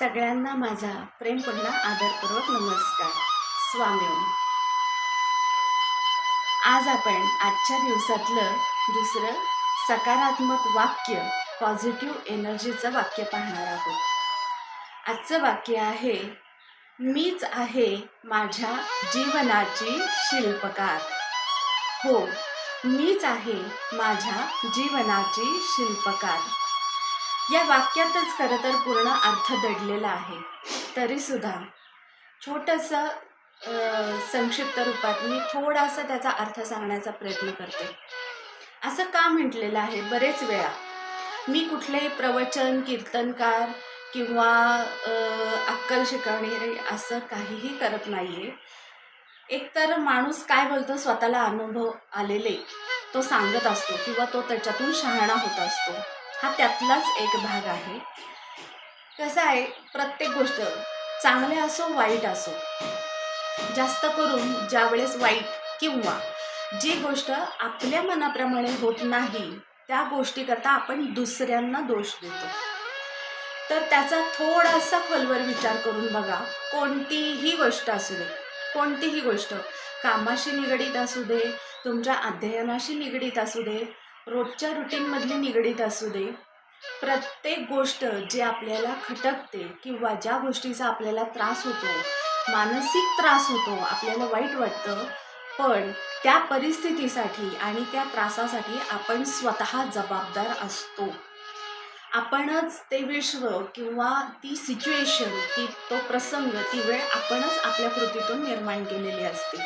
सगळ्यांना माझा प्रेमपूर्ण आदरपूर्वक नमस्कार. स्वामी आज आपण आजच्या दिवसातलं दुसरं सकारात्मक वाक्य पॉझिटिव्ह एनर्जीचं वाक्य पाहणार आहोत. आजचं वाक्य आहे मीच आहे माझ्या जीवनाची शिल्पकार. हो मीच आहे माझ्या जीवनाची शिल्पकार. या वाक्यातच खरं तर पूर्ण अर्थ दडलेला आहे. तरीसुद्धा छोटंसं संक्षिप्त रूपात मी थोडासा त्याचा अर्थ सांगण्याचा प्रयत्न करते. असं का म्हटलेलं आहे? बरेच वेळा मी कुठलेही प्रवचन कीर्तनकार किंवा अक्कल शिकवणे असं काहीही करत नाही आहे एकतर माणूस काय बोलतो स्वतःला अनुभव आलेले तो सांगत असतो किंवा तो त्याच्यातून शहाणा होत असतो. हा त्यातलाच एक भाग आहे. कसं आहे प्रत्येक गोष्ट चांगले असो वाईट असो जास्त करून ज्यावेळेस वाईट किंवा जी गोष्ट आपल्या मनाप्रमाणे होत नाही त्या गोष्टीकरता आपण दुसऱ्यांना दोष देतो. तर त्याचा थोडासा खोलवर विचार करून बघा कोणतीही गोष्ट असू दे कोणतीही गोष्ट कामाशी निगडीत असू दे तुमच्या अध्ययनाशी निगडीत असू दे रोजच्या रुटीनमधली निगडीत असू दे. प्रत्येक गोष्ट जे आपल्याला खटकते किंवा ज्या गोष्टीचा आपल्याला त्रास होतो मानसिक त्रास होतो आपल्याला वाईट वाटतं पण त्या परिस्थितीसाठी आणि त्या त्रासासाठी आपण स्वतः जबाबदार असतो. आपणच ते विश्व किंवा ती सिच्युएशन ती तो प्रसंग ती वेळ आपणच आपल्या कृतीतून निर्माण केलेली असते.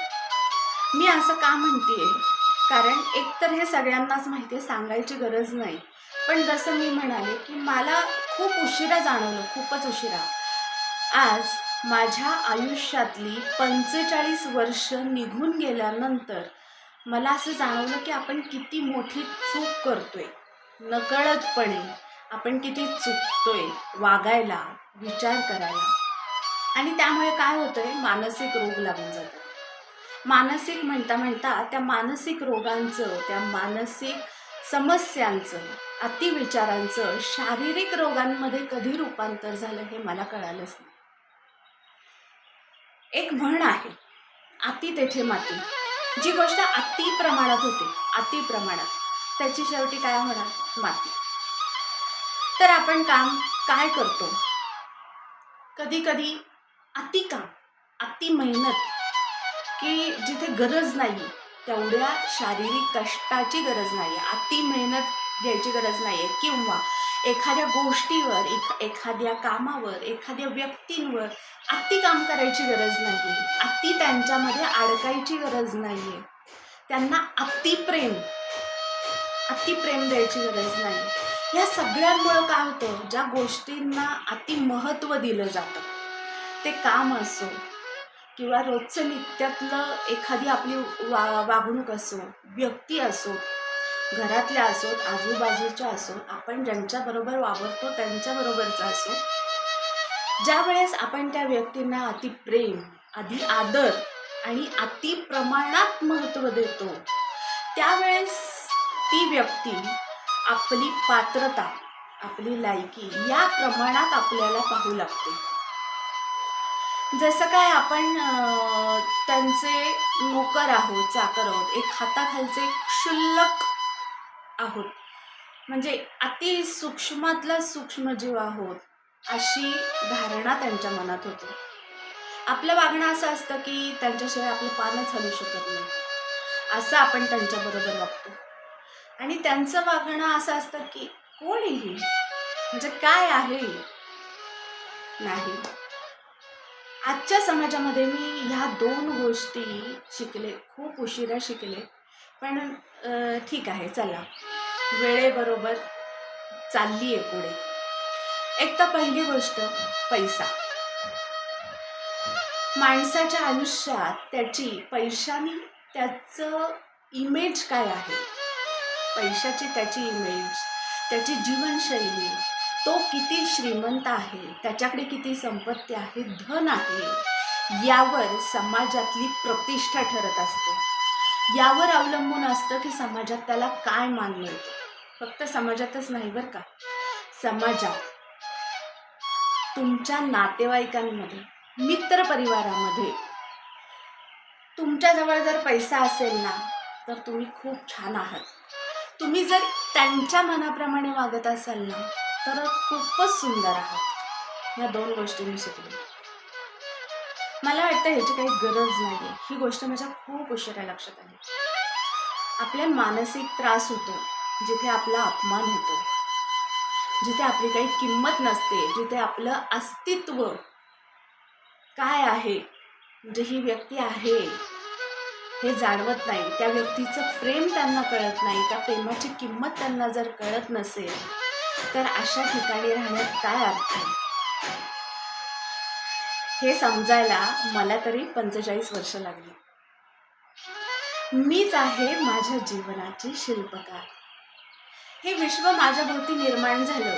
मी असं का म्हणते कारण एकतर हे सगळ्यांनाच माहिती आहे सांगायची गरज नाही. पण जसं मी म्हणाले की मला खूप उशिरा जाणवलं खूपच उशिरा. आज माझ्या आयुष्यातली पंचेचाळीस वर्ष निघून गेल्यानंतर मला असं जाणवलं की आपण किती मोठी चूक करतोय. नकळतपणे आपण किती चुकतोय वागायला विचार करायला. आणि त्यामुळे काय होतंय? मानसिक रोग लागून जातात. मानसिक म्हणता म्हणता त्या मानसिक रोगांचं त्या मानसिक समस्यांचं अतिविचारांचं शारीरिक रोगांमध्ये कधी रूपांतर झालं हे मला कळालंच नाही. एक म्हण आहे अति तेथे माती. जी गोष्ट अति प्रमाणात होते अति प्रमाणात. त्याची शेवटी काय होणार? माती. तर आपण काम काय करतो? कधी कधी अति काम अति मेहनत की जिथे गरज नाही तेवढ्या शारीरिक कष्टाची गरज नाही आहे अति मेहनत घ्यायची गरज नाही आहे किंवा एखाद्या गोष्टीवर एख एखाद्या कामावर एखाद्या व्यक्तींवर अति काम करायची गरज नाही आहे अति त्यांच्यामध्ये अडकायची गरज नाही आहे त्यांना अतिप्रेम अतिप्रेम द्यायची गरज नाही या सगळ्यांमुळं काय होतं? ज्या गोष्टींना अति महत्त्व दिलं जातं ते काम असो किंवा रोजचं नित्यातलं एखादी आपली वा वागणूक असो व्यक्ती असो घरातल्या असोत आजूबाजूच्या असो आपण ज्यांच्याबरोबर वावरतो त्यांच्याबरोबरचा असो ज्या वेळेस आपण त्या व्यक्तींना अति प्रेम आधी आदर आणि अति प्रमाणात महत्त्व देतो त्यावेळेस ती व्यक्ती आपली पात्रता आपली लायकी या प्रमाणात आपल्याला पाहू लागते. जसं काय आपण त्यांचे नोकर आहोत चाकर आहोत एक हाताखालचे क्षुल्लक आहोत. म्हणजे अति सूक्ष्मातला सूक्ष्मजीव आहोत अशी धारणा त्यांच्या मनात होते. आपलं वागणं असं असतं की त्यांच्याशिवाय आपलं पानच हलू शकत नाही. असं आपण त्यांच्याबरोबर वागतो. आणि त्यांचं वागणं असं असतं की कोण आहे म्हणजे काय आहे नाही. आजच्या समाजामध्ये मी ह्या दोन गोष्टी शिकले खूप उशिरा शिकले. पण ठीक आहे चला. वेळेबरोबर चालली आहे पुढे. एक तर पहिली गोष्ट पैसा. माणसाच्या आयुष्यात त्याची पैशाने त्याचं इमेज काय आहे? पैशाची त्याची इमेज त्याची जीवनशैली तो किती श्रीमंत आहे त्याच्याकडे किती संपत्ती आहे धन आहे यावर समाजातली प्रतिष्ठा ठरत असते. यावर अवलंबून असतं की समाजात त्याला काय मान मिळतं. फक्त समाजातच नाही बरं का. समाजात तुमच्या नातेवाईकांमध्ये मित्र परिवारामध्ये तुमच्याजवळ जर पैसा असेल ना तर तुम्ही खूप छान आहात. तुम्ही जर त्यांच्या मनाप्रमाणे वागत असाल ना तर खूपच सुंदर आहात या दोन गोष्टी मी शिकले. मला वाटतं ह्याची काही गरज नाही आहे ही गोष्ट माझ्या खूप उशिरा लक्षात आली. आपल्या मानसिक त्रास होतो जिथे आपला अपमान होतो. जिथे आपली काही किंमत नसते जिथे आपलं अस्तित्व काय आहे? म्हणजे ही व्यक्ती आहे हे जाणवत नाही. त्या व्यक्तीचं प्रेम त्यांना कळत नाही. त्या प्रेमाची किंमत त्यांना जर कळत नसेल तर अशा ठिकाणी राहण्यात काय अर्थ आहे? हे समजायला मला तरी पंचेचाळीस वर्ष लागली. मीच आहे माझ्या जीवनाची शिल्पकार. हे विश्व माझ्या भोवती निर्माण झालं.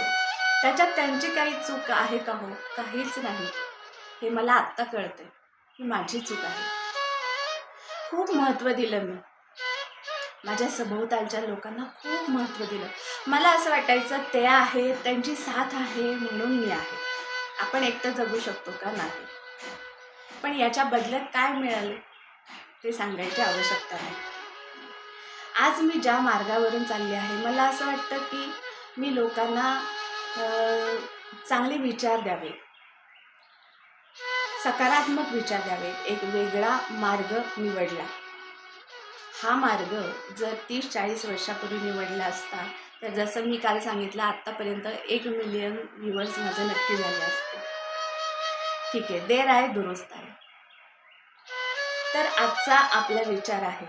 त्याच्यात त्यांची काही चूक आहे का हो? काहीच नाही. हे मला आत्ता कळते ही माझी चूक आहे. खूप महत्त्व दिलं मी. माझ्या सभोवतालच्या लोकांना खूप महत्त्व दिलं. मला असं वाटायचं ते आहे त्यांची साथ आहे म्हणून मी आहे. आपण एकटं जगू शकतो का? नाही. पण याच्या बदल्यात काय मिळाले? ते सांगायची आवश्यकता नाही. आज मी ज्या मार्गावरून चालले आहे मला असं वाटतं की मी लोकांना चांगले विचार द्यावे. सकारात्मक विचार द्यावे. एक वेगळा मार्ग निवडला. हा मार्ग जर तीस चाळीस वर्षापूर्वी निवडला असता तर जसं मी काल सांगितलं आत्तापर्यंत एक मिलियन व्ह्युअर्स माझे नक्की झाले असते. ठीक आहे देर आहे दुरुस्त आहे. तर आजचा आपला विचार आहे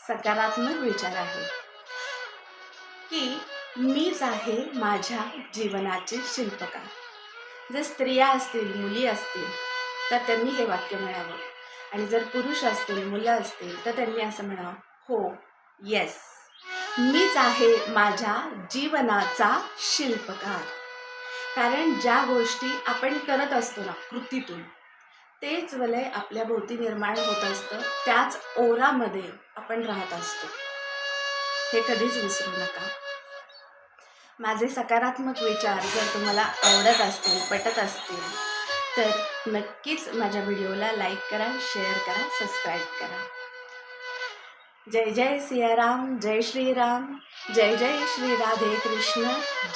सकारात्मक विचार आहे की मीच आहे माझ्या जीवनाचे शिल्पकार. जर स्त्रिया असतील मुली असतील तर त्यांनी हे वाक्य मिळावं आणि जर पुरुष असतील मुलं असतील तर त्यांनी असं म्हणावं हो येस मीच आहे माझ्या जीवनाचा शिल्पकार. कारण ज्या गोष्टी आपण करत असतो ना कृतीतून तेच वलय आपल्या भोवती निर्माण होत असतं. त्याच ओरामध्ये आपण राहत असतो. हे कधीच विसरू नका. माझे सकारात्मक विचार जर तुम्हाला आवडत असतील पटत असतील तर नक्कीच माझ्या व्हिडिओला लाईक करा शेअर करा सबस्क्राईब करा. जय जय सियाराम जय श्रीराम जय जय श्री राधे कृष्ण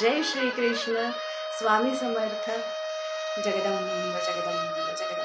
जय श्री कृष्ण. स्वामी समर्थ. जगदंब जगदंब जगदंब.